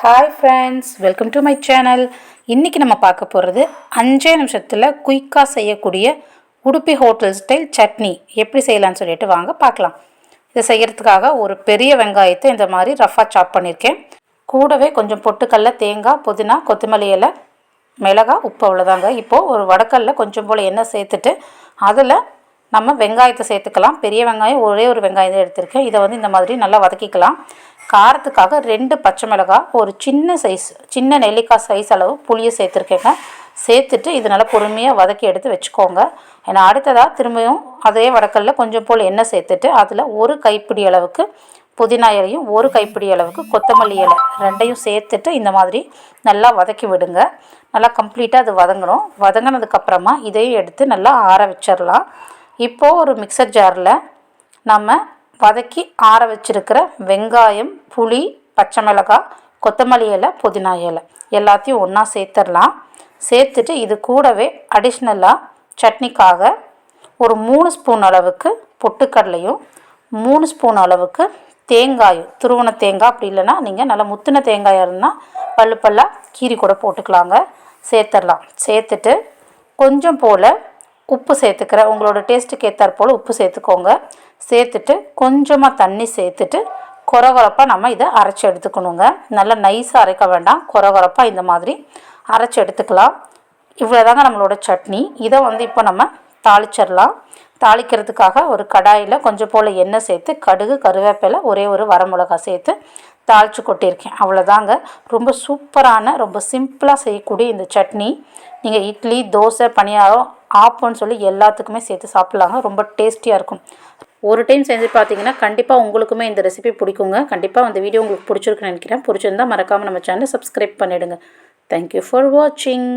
Hi friends welcome to my channel இன்றைக்கி நம்ம பார்க்க போகிறது அஞ்சே நிமிஷத்தில் குயிக்காக செய்யக்கூடிய உடுப்பி ஹோட்டல் ஸ்டைல் சட்னி. எப்படி செய்யலாம்னு சொல்லிட்டு வாங்க பார்க்கலாம். இதை செய்கிறதுக்காக ஒரு பெரிய வெங்காயத்தை இந்த மாதிரி ரஃபாக சாப் பண்ணியிருக்கேன். கூடவே கொஞ்சம் பொட்டுக்கல்ல தேங்காய் புதினா கொத்தமல்லி இலை மிளகாய் உப்பு அவ்வளோதாங்க இப்போது ஒரு வடக்கல்ல கொஞ்சம் போல் எண்ணெய் சேர்த்துட்டு அதில் நம்ம வெங்காயத்தை சேர்த்துக்கலாம். பெரிய வெங்காயம் ஒரே ஒரு வெங்காயம் தான் எடுத்திருக்கேன். இதை வந்து இந்த மாதிரி நல்லா வதக்கிக்கலாம். காரத்துக்காக ரெண்டு பச்சை மிளகாய் ஒரு சின்ன சைஸ் சின்ன நெல்லிக்காய் சைஸ் அளவு புளியை சேர்த்துருக்கேங்க. சேர்த்துட்டு இது நல்லா பொறுமையாக வதக்கி எடுத்து வச்சுக்கோங்க. ஏன்னா அடுத்ததாக திரும்பியும் அதே வடக்கல்ல கொஞ்சம் போல் எண்ணெய் சேர்த்துட்டு அதில் ஒரு கைப்பிடி அளவுக்கு புதினா இலையும் ஒரு கைப்பிடி அளவுக்கு கொத்தமல்லி இலை ரெண்டையும் சேர்த்துட்டு இந்த மாதிரி நல்லா வதக்கி விடுங்க. நல்லா கம்ப்ளீட்டாக அது வதங்கணும். வதங்கினதுக்கப்புறமா இதையும் எடுத்து நல்லா ஆற வச்சிடலாம் இப்போது ஒரு மிக்சர் ஜாரில் நம்ம வதக்கி ஆற வச்சிருக்கிற வெங்காயம் புளி பச்சை மிளகாய் கொத்தமல்லி இலை புதினா இலை. எல்லாத்தையும் ஒன்றா சேர்த்துடலாம். சேர்த்துட்டு இது கூடவே அடிஷ்னலாக சட்னிக்காக ஒரு மூணு ஸ்பூன் அளவுக்கு பொட்டுக்கடலையும் மூணு ஸ்பூன் அளவுக்கு தேங்காயும் துருவன தேங்காய் அப்படி இல்லைன்னா நீங்கள் நல்லா முத்தின தேங்காயாக இருந்தால் பல்லு பல்லாக கீரி கூட போட்டுக்கலாங்க. சேர்த்துடலாம். சேர்த்துட்டு கொஞ்சம் போல் உப்பு சேர்த்துக்கிறேன் உங்களோட டேஸ்ட்டுக்கு ஏற்றாற் போல் உப்பு சேர்த்துக்கோங்க. சேர்த்துட்டு கொஞ்சமாக தண்ணி சேர்த்துட்டு குறகுறப்பாக நம்ம இதை அரைச்சி எடுத்துக்கணுங்க. நல்லா நைஸாக அரைக்க வேண்டாம். குறகுறப்பாக இந்த மாதிரி அரைச்சி எடுத்துக்கலாம். இவ்வளோதாங்க நம்மளோட சட்னி. இதை வந்து இப்போ நம்ம தாளிச்சிடலாம். தாளிக்கிறதுக்காக ஒரு கடாயில் கொஞ்சம் போல் எண்ணெய் சேர்த்து கடுகு கருவேப்பிலை ஒரே ஒரு வரமிளகா சேர்த்து தாளித்து கொட்டியிருக்கேன். அவ்வளோதாங்க ரொம்ப சூப்பரான ரொம்ப சிம்பிளாக செய்யக்கூடிய இந்த சட்னி. நீங்கள் இட்லி தோசை பணியாரம் ஆப்போன்னு சொல்லி எல்லாத்துக்குமே சேர்த்து சாப்பிட்லாங்க. ரொம்ப டேஸ்டியாக இருக்கும். ஒரு டைம் செஞ்சு பார்த்தீங்கன்னா கண்டிப்பாக உங்களுக்குமே இந்த ரெசிபி பிடிக்குங்க. கண்டிப்பாக அந்த வீடியோ உங்களுக்கு பிடிச்சிருக்குன்னு நினைக்கிறேன். பிடிச்சிருந்தா மறக்காமல் நம்ம சேனலை சப்ஸ்கிரைப் பண்ணிவிடுங்க தேங்க்யூ ஃபார் வாட்சிங்